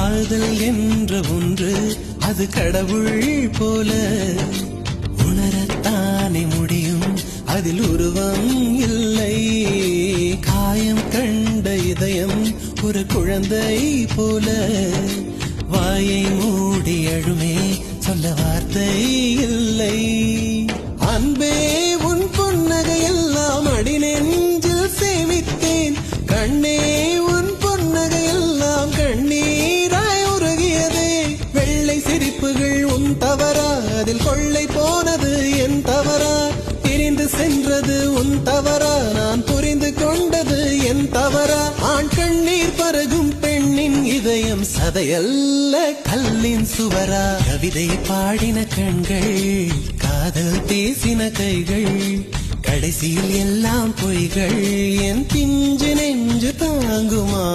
காதல் என்ற ஒன்று அது கடவுள் போல. உணரத்தானே முடியும் அதில் உருவம் இல்லை. காயம் கண்ட இதயம் ஒரு குழந்தை போல. வாயை மூடி அழுமே சொல்ல வார்த்தை இல்லை. அன்பே உன் புன்னகையெல்லாம் அடி நெஞ்சில் சேமித்தேன். கண்ணே வெள்ளை உன் தவறா? அதில் கொள்ளை போனது என் தவறா? பிரிந்து சென்றது உன் தவறா? நான் புரிந்து கொண்டது என் தவறா? ஆண் கண்ணீர் பருகும் பெண்ணின் இதயம் சதையல்ல கல்லின் சுவரா? கவிதை பாடின கண்கள் காதல் பேசின கைகள் கடைசியில் எல்லாம் பொய்கள் என் பிஞ்சு நெஞ்சு தாங்குமா?